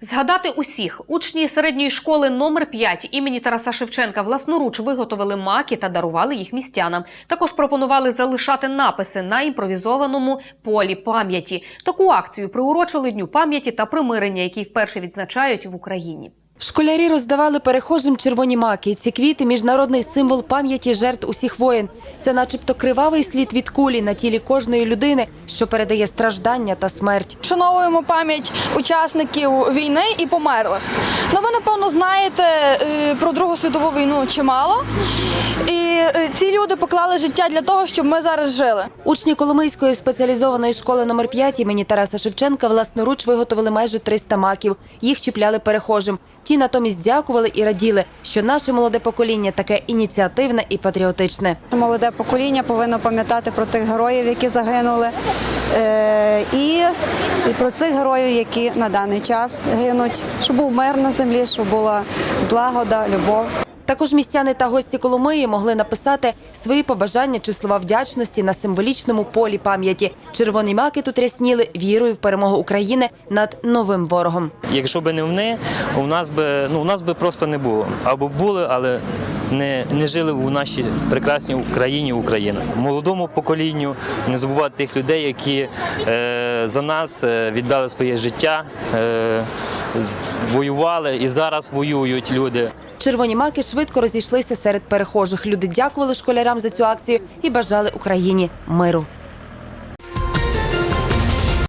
Згадати усіх учні середньої школи номер 5 імені Тараса Шевченка власноруч виготовили маки та дарували їх містянам. Також пропонували залишати написи на імпровізованому полі пам'яті. Таку акцію приурочили дню пам'яті та примирення, який вперше відзначають в Україні. Школярі роздавали перехожим червоні маки. Ці квіти міжнародний символ пам'яті жертв усіх воєн. Це, начебто, кривавий слід від кулі на тілі кожної людини, що передає страждання та смерть. Вшановуємо пам'ять учасників війни і померлих. Ну, ви напевно знаєте е, про Другу світову війну чимало. І е, люди поклали життя для того, щоб ми зараз жили. Учні Коломийської спеціалізованої школи номер 5 імені Тараса Шевченка власноруч виготовили майже 300 маків. Їх чіпляли перехожим. Ті натомість дякували і раділи, що наше молоде покоління таке ініціативне і патріотичне. Молоде покоління повинно пам'ятати про тих героїв, які загинули, е, і, і про цих героїв, які на даний час гинуть, щоб був мир на землі, щоб була злагода, любов. Також містяни та гості Коломиї могли написати свої побажання чи слова вдячності на символічному полі пам'яті. Червоні маки тут рясніли вірою в перемогу України над новим ворогом. Якщо б не вони, у нас би ну у нас би просто не було. Або були, але не, не жили у нашій прекрасній Україні Україна. Молодому поколінню не забувати тих людей, які е, за нас е, віддали своє життя, е, воювали і зараз воюють люди. Червоні маки швидко розійшлися серед перехожих. Люди дякували школярам за цю акцію і бажали Україні миру.